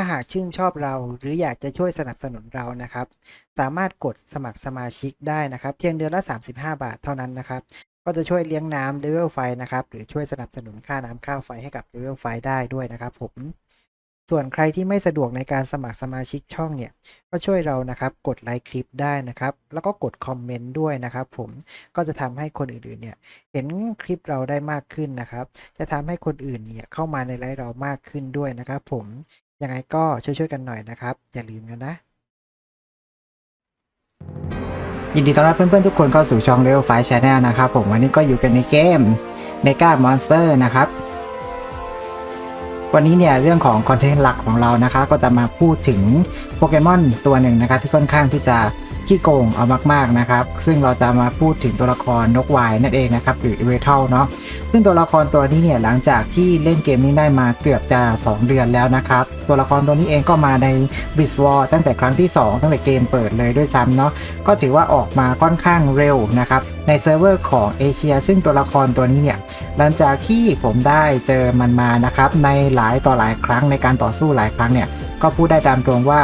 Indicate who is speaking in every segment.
Speaker 1: าหากชื่นชอบเราหรืออยากจะช่วยสนับสนุนเรานะครับ สามารถกดสมัครสมาชิกได้นะครับ เพียงเดือนละ 35 บาทเท่านั้นนะครับ ก็จะช่วยเลี้ยงน้ำเลเวลไฟนะครับ หรือช่วยสนับสนุนค่าน้ำค่าไฟให้กับเลเวลไฟได้ด้วยนะครับ ผม ส่วนใครที่ไม่สะดวกในการสมัครสมาชิกช่องเนี่ย ก็ช่วยเรานะครับ กดไลค์คลิปได้นะครับ แล้วก็กดคอมเมนต์ด้วยนะครับ ผม ก็จะทำให้คนอื่นๆเนี่ย เห็นคลิปเราได้มากขึ้นนะครับ จะทำให้คนอื่นเนี่ยเข้ามาในไลฟ์เรามากขึ้นด้วยนะครับ ผม ยังไงก็ช่วยๆกันหน่อยนะครับ อย่าลืมกันนะ
Speaker 2: ยินดีต้อนรับเพื่อนๆทุกคนเข้าสู่ช่อง Level 5 Channel นะครับ ผมวันนี้ก็อยู่กันในเกม Mega Monster นะครับ วันนี้เนี่ยเรื่องของคอนเทนต์หลักของเรานะคะ ก็จะมาพูดถึงโปเกมอนตัวหนึ่งนะครับที่ค่อนข้างที่จะ ขี้โกงเอามากๆนะครับ ซึ่งเราจะมาพูดถึงตัวละครนกวายนั่นเองนะครับหรือเวทัลเนาะซึ่งตัวละครตัวนี้เนี่ยหลังจากที่เล่นเกมนี้ได้มาเกือบจะ 2 เดือนแล้วนะครับ ตัวละครตัวนี้เองก็มาใน b r i s w a r ตั้งแต่ครั้งที่ 2 ตั้งแต่เกมเปิดเลยด้วยซ้ำเนาะก็ถือว่าออกมาค่อนข้างเร็วนะครับในเซิร์ฟเวอร์ของเอเชีย ซึ่งตัวละครตัวนี้เนี่ยหลังจากที่ผมได้เจอมันมานะครับในหลายต่อหลายครั้งในการต่อสู้หลายครั้งเนี่ยก็พูดได้ตามตรงว่า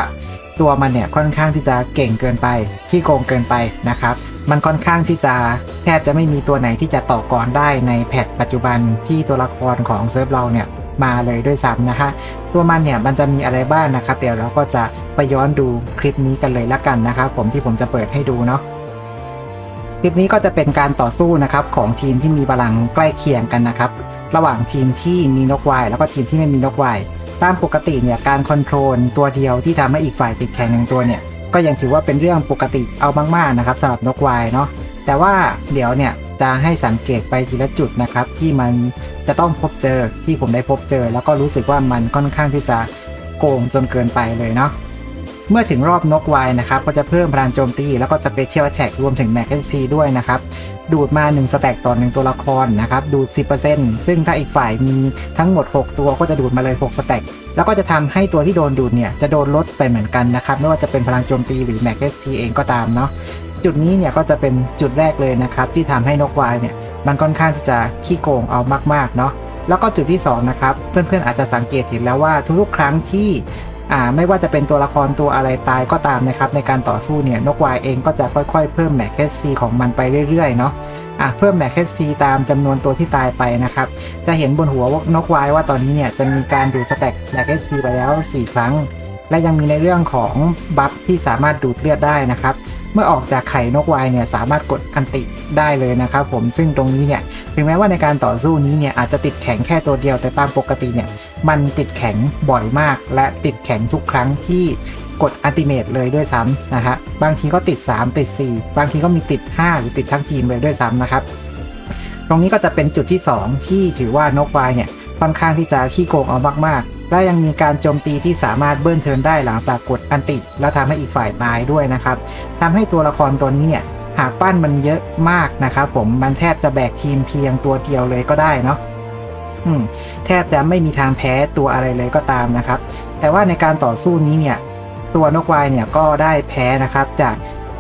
Speaker 2: ตัวมันเนี่ยค่อนข้างที่จะเก่งเกินไปขี้โกงเกินไปนะครับ มันค่อนข้างที่จะแทบจะไม่มีตัวไหนที่จะต่อกรได้ในแพทปัจจุบันที่ตัวละครของเซิร์ฟเราเนี่ยมาเลยด้วยซ้ำนะคะ ตัวมันเนี่ยมันจะมีอะไรบ้างนะครับ เดี๋ยวเราก็จะไปย้อนดูคลิปนี้กันเลยละกันนะครับผมที่ผมจะเปิดให้ดูเนาะคลิปนี้ก็จะเป็นการต่อสู้นะครับของทีมที่มีพลังใกล้เคียงกันนะครับ ระหว่างทีมที่มีนกวายแล้วก็ทีมที่ไม่มีนกวาย ตามปกติเนี่ยการคอนโทรลตัวเดียวที่ทำให้อีกฝ่ายติดแข่งหนึ่งตัวเนี่ยก็ยังถือว่าเป็นเรื่องปกติเอามากๆนะครับสำหรับนกวายเนาะแต่ว่าเดี๋ยวเนี่ยจะให้สังเกตไปทีละจุดนะครับที่มันจะต้องพบเจอที่ผมได้พบเจอ แล้วก็รู้สึกว่ามันค่อนข้างที่จะโกงจนเกินไปเลยเนาะ เมื่อถึงรอบนกวายนะครับก็จะเพิ่มพลังโจมตีแล้วก็สเปเชียลแท็กรวมถึงแม็ก SP ด้วยนะครับ ดูดมา 1 สแต็กต่อ 1 ตัวละครนะครับ ดูด 10%ซึ่งถ้าอีกฝ่ายมีทั้งหมด 6 ตัวก็จะดูดมาเลย 6 สแต็กแล้วก็จะทำให้ตัวที่โดนดูดเนี่ยจะโดนลดไปเหมือนกันนะครับไม่ว่าจะเป็นพลังโจมตีหรือแม็ก SP เองก็ตามเนาะจุดนี้เนี่ยก็จะเป็นจุดแรกเลยนะครับที่ทำให้นกวายเนี่ยมันค่อนข้างจะขี้โกงเอามากๆเนาะแล้วก็จุดที่2นะครับเพื่อนๆอาจจะสังเกตเห็นแล้วว่าทุกๆครั้งที่ อ่าไม่ว่าจะเป็นตัวละครตัวอะไรตายก็ตามนะครับ ในการต่อสู้เนี่ยนกวายเองก็จะค่อยๆ เพิ่มแม็ก HP ของมันไปเรื่อยๆเนาะอะเพิ่มแม็ก HP ตามจำนวนตัวที่ตายไปนะครับ จะเห็นบนหัวนกวายว่าตอนนี้เนี่ยจะมีการดูดสแต็กแม็ก HP ไปแล้ว 4 ครั้ง และยังมีในเรื่องของบัฟที่สามารถดูดเลือดได้นะครับ เมื่อออกจากไข่นกวายเนี่ยสามารถกดอันติได้เลยนะครับผมซึ่งตรงนี้เนี่ยถึงแม้ว่าในการต่อสู้นี้เนี่ยอาจจะติดแข็งแค่ตัวเดียวแต่ตามปกติเนี่ยมันติดแข็งบ่อยมาก และติดแข็งทุกครั้งที่กดอัลติเมทเลยด้วยซ้ำนะฮะบางทีก็ติด 3 ติด 4 บางทีก็มีติด 5 หรือติดทั้งทีมเลยด้วยซ้ำนะครับ ตรงนี้ก็จะเป็นจุดที่ 2 ที่ถือว่านกวายเนี่ยค่อนข้างที่จะขี้โกงเอามากๆ และยังมีการโจมตีที่สามารถเบิ้ลเทินได้หลังจากกดอันติ และทำให้อีกฝ่ายตายด้วยนะครับทำให้ตัวละครตัวนี้เนี่ยหากปั้นมันเยอะมากนะครับผมมันแทบจะแบกทีมเพียงตัวเดียวเลยก็ได้เนาะแทบจะไม่มีทางแพ้ตัวอะไรเลยก็ตามนะครับ แต่ว่าในการต่อสู้นี้เนี่ย ตัวนกวายเนี่ยก็ได้แพ้นะครับจาก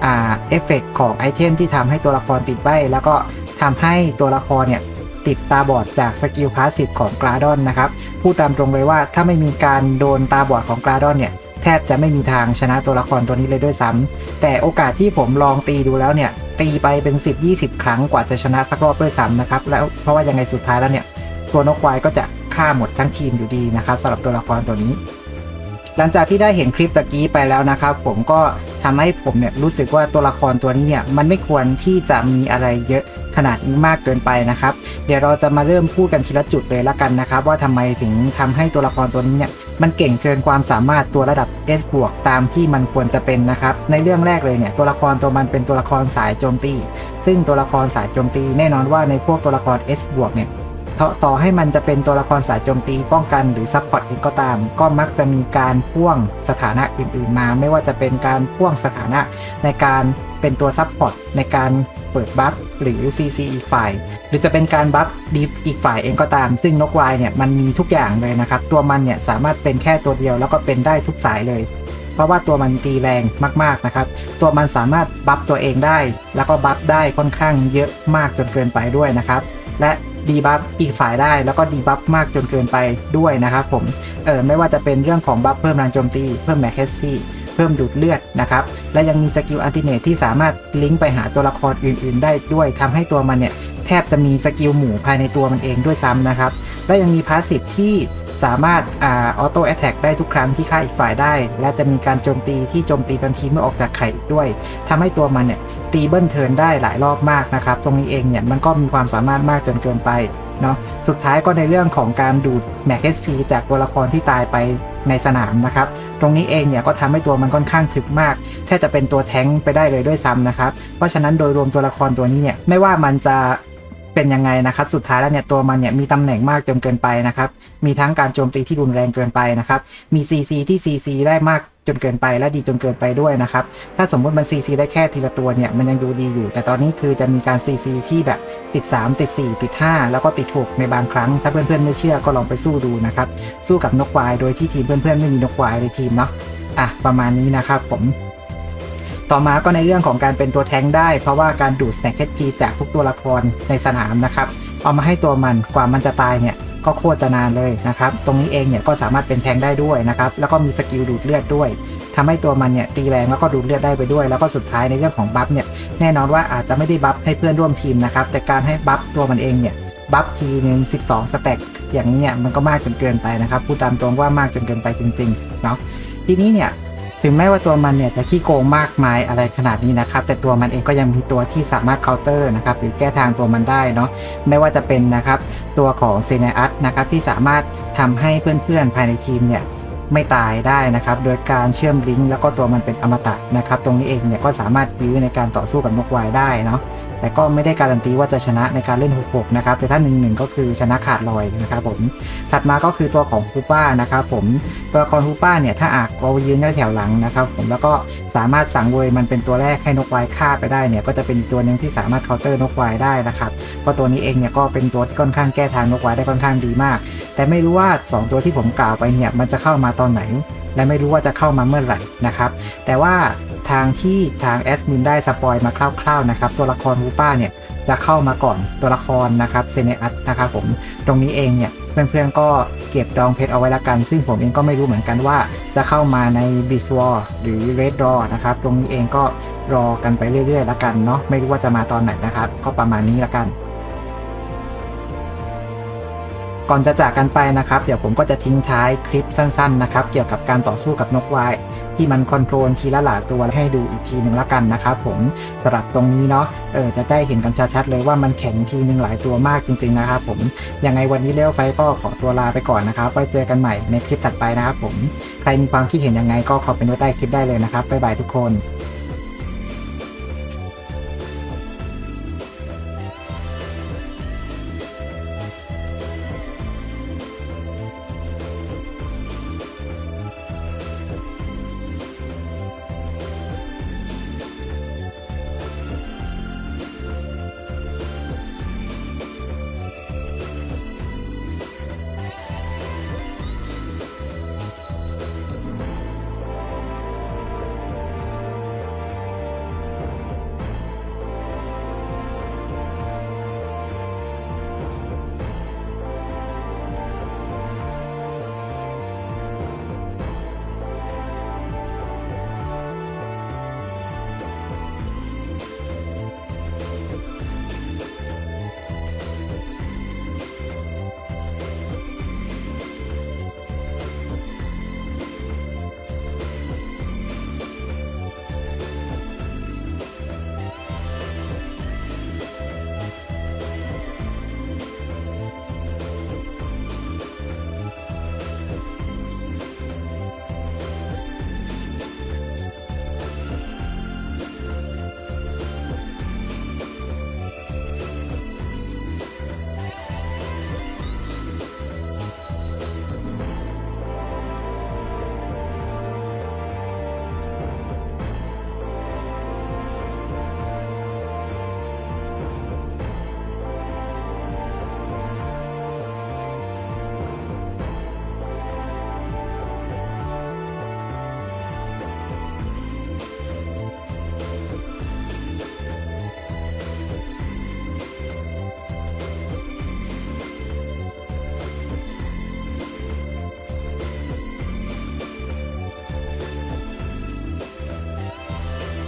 Speaker 2: อาเอฟเฟกของไอเทมที่ทำให้ตัวละครติดใบแล้วก็ทำให้ตัวละครเนี่ย ติดตาบอดจากสกิลพาสซีฟของกราดอนนะครับพูดตามตรงเลยว่าถ้าไม่มีการโดนตาบอดของกราดอนเนี่ยแทบจะไม่มีทางชนะตัวละครตัวนี้เลยด้วยซ้ำแต่โอกาสที่ผมลองตีดูแล้วเนี่ยตีไปเป็น 10-20 ครั้งกว่าจะชนะสักรอบด้วยซ้ำนะครับแล้วเพราะว่ายังไงสุดท้ายแล้วเนี่ยตัวนกควายก็จะฆ่าหมดทั้งทีมอยู่ดีนะครับสำหรับตัวละครตัวนี้ หลังจากที่ได้เห็นคลิปตะกี้ไปแล้วนะครับ ผมก็ ทำให้ผมเนี่ยรู้สึกว่าตัวละครตัวนี้เนี่ยมันไม่ควรที่จะมีอะไรเยอะขนาดนี้มากเกินไปนะครับ เดี๋ยวเราจะมาเริ่มพูดกันทีละจุดเลยละกันนะครับ ว่าทำไมถึงทำให้ตัวละครตัวนี้เนี่ยมันเก่งเกินความสามารถตัวระดับ S บวกตามที่มันควรจะเป็นนะครับ ในเรื่องแรกเลยเนี่ยตัวละครตัวมันเป็นตัวละครสายโจมตี ซึ่งตัวละครสายโจมตี แน่นอนว่าในพวกตัวละคร S บวกเนี่ย ต่อต่อให้มันจะเป็นตัวละครสายโจมตีป้องกันหรือซับพอร์ตเองก็ตาม ก็มักจะมีการพ่วงสถานะอื่นๆมา ไม่ว่าจะเป็นการพ่วงสถานะในการเป็นตัวซับพอร์ตในการเปิดบัฟหรือ CC อีกฝ่าย หรือจะเป็นการบัฟดีฟอีกฝ่ายเองก็ตาม ซึ่งนกวายเนี่ยมันมีทุกอย่างเลยนะครับ ตัวมันเนี่ยสามารถเป็นแค่ตัวเดียวแล้วก็เป็นได้ทุกสายเลย เพราะว่าตัวมันตีแรงมากๆนะครับ ตัวมันสามารถบัฟตัวเองได้ แล้วก็บัฟได้ค่อนข้างเยอะมากจนเกินไปด้วยนะครับ และ ดีบัฟอีกฝ่ายได้ แล้วก็ดีบัฟมากจนเกินไปด้วยนะครับผมเออไม่ว่าจะเป็นเรื่องของบัฟเพิ่มแรงโจมตี เพิ่มแม็กเฮสฟีเพิ่มดูดเลือดนะครับ และยังมีสกิลอัลติเมทที่สามารถลิงก์ไปหาตัวละครอื่น ๆ ได้ด้วยทำให้ตัวมันเนี่ยแทบจะมีสกิลหมู่ภายในตัวมันเองด้วยซ้ำนะครับ และยังมีพาสซีฟที่ สามารถออโต้แอตแทกได้ทุกครั้งที่ฆ่าอีกฝ่ายได้ และจะมีการโจมตีที่โจมตีทันทีเมื่อออกจากไข่ด้วยทำให้ตัวมันเนี่ยตีเบิ้ลเทิร์นได้หลายรอบมากนะครับ ตรงนี้เองเนี่ยมันก็มีความสามารถมากจนเกินไปเนาะสุดท้ายก็ในเรื่องของการดูดแม็กเอสพีจากตัวละครที่ตายไปในสนามนะครับ ตรงนี้เองเนี่ยก็ทำให้ตัวมันค่อนข้างถึกมาก แทบจะเป็นตัวแท้งไปได้เลยด้วยซ้ำนะครับ เพราะฉะนั้นโดยรวมตัวละครตัวนี้เนี่ยไม่ว่ามันจะ เป็นยังไงนะครับ สุดท้ายแล้วเนี่ยตัวมันเนี่ยมีตำแหน่งมากจนเกินไปนะครับ มีทั้งการโจมตีที่รุนแรงเกินไปนะครับ มี CC ที่ CC ได้มากจนเกินไปและดีจนเกินไปด้วยนะครับ ถ้าสมมุติมัน CC ได้แค่ทีละตัวเนี่ย มันยังดูดีอยู่ แต่ตอนนี้คือจะมีการ CC ที่แบบติด 3 ติด 4 ติด 5 แล้วก็ติด 6 ในบางครั้ง ถ้าเพื่อนๆไม่เชื่อก็ลองไปสู้ดูนะครับ สู้กับนกวาย โดยที่ทีมเพื่อนๆไม่มีนกวายในทีมเนาะ อะประมาณนี้นะครับผม ต่อมาก็ในเรื่องของการเป็นตัวแทงได้ เพราะว่าการดูด Snack HP จากทุกตัวละครในสนามนะครับเอามาให้ตัวมันกว่ามันจะตายเนี่ยก็โคตรจะนานเลยนะครับ ตรงนี้เองเนี่ยก็สามารถเป็นแทงได้ด้วยนะครับ แล้วก็มีสกิลดูดเลือดด้วยทำให้ตัวมันเนี่ยตีแรงแล้วก็ดูดเลือดได้ไปด้วย แล้วก็สุดท้ายในเรื่องของบัฟเนี่ยแน่นอนว่าอาจจะไม่ได้บัฟให้เพื่อนร่วมทีมนะครับ แต่การให้บัฟตัวมันเองเนี่ยบัฟทีหนึ่ง12 สแต็กอย่างนี้เนี่ยมันก็มากจนเกินไปนะครับ พูดตามตรงว่ามากจนเกินไปจริงๆเนาะ ทีนี้เนี่ย ถึงแม้ว่าตัวมันเนี่ยจะขี้โกงมากมายอะไรขนาดนี้นะครับ แต่ตัวมันเองก็ยังมีตัวที่สามารถเคาน์เตอร์นะครับหรือแก้ทางตัวมันได้เนาะไม่ว่าจะเป็นนะครับตัวของเซเนอัสนะครับที่สามารถทำให้เพื่อนๆภายในทีมเนี่ยไม่ตายได้นะครับ โดยการเชื่อมลิงก์แล้วก็ตัวมันเป็นอมตะนะครับ ตรงนี้เองเนี่ยก็สามารถยื้อในการต่อสู้กับนกวายได้เนาะแต่ก็ไม่ได้การันตีว่าจะชนะในการเล่น 6-6 นะครับ แต่ถ้า 1-1 ก็คือชนะขาดลอยนะครับผม ถัดมาก็คือตัวของฮูป้านะครับผม ตัวละครฮูป้าเนี่ยถ้าอากเรายืนได้แถวหลังนะครับผม แล้วก็สามารถสั่งเวยมันเป็นตัวแรกให้นกไวายฆ่าไปได้เนี่ย ก็จะเป็นตัวหนึ่งที่สามารถเคาน์เตอร์นกไวายได้นะครับ เพราะตัวนี้เองเนี่ยก็เป็นตัวที่ค่อนข้างแก้ทางนกวาได้ค่อนข้างดีมาก แต่ไม่รู้ว่า 2 ตัวที่ผมกล่าวไปเนี่ยมันจะเข้ามาตอนไหน และไม่รู้ว่าจะเข้ามาเมื่อไหร่นะครับ แต่ว่าทางที่ทางแอดมินได้สปอยมาคร่าวๆนะครับ ตัวละครฮูป้าเนี่ยจะเข้ามาก่อนตัวละครนะครับเซเนอัสนะครับผมตรงนี้เองเนี่ยเพื่อนๆก็เก็บดองเพชรเอาไว้ละกัน ซึ่งผมเองก็ไม่รู้เหมือนกันว่า จะเข้ามาใน b i s w a r หรือ Red Draw นะครับ ตรงนี้เองก็รอกันไปเรื่อยๆละกันเนาะไม่รู้ว่าจะมาตอนไหนนะครับ ก็ประมาณนี้ละกัน ก่อนจะจากกันไปนะครับ เดี๋ยวผมก็จะทิ้งท้ายคลิปสั้นๆนะครับ เกี่ยวกับการต่อสู้กับนกวาย ที่มันคอนโทรลทีละหลายตัวให้ดูอีกทีหนึ่งละกันนะครับผมสำหรับตรงนี้เนาะเออจะได้เห็นกันชัดๆเลยว่ามันแข็งทีหนึ่งหลายตัวมากจริง ๆนะครับผมยังไงวันนี้เลี้ยวไฟก็ขอตัวลาไปก่อนนะครับไว้เจอกันใหม่ในคลิปถัดไปนะครับผมใครมีความคิดเห็นยังไงก็คอมเมนต์ไว้ใต้คลิปได้เลยนะครับบ๊ายบายทุกคน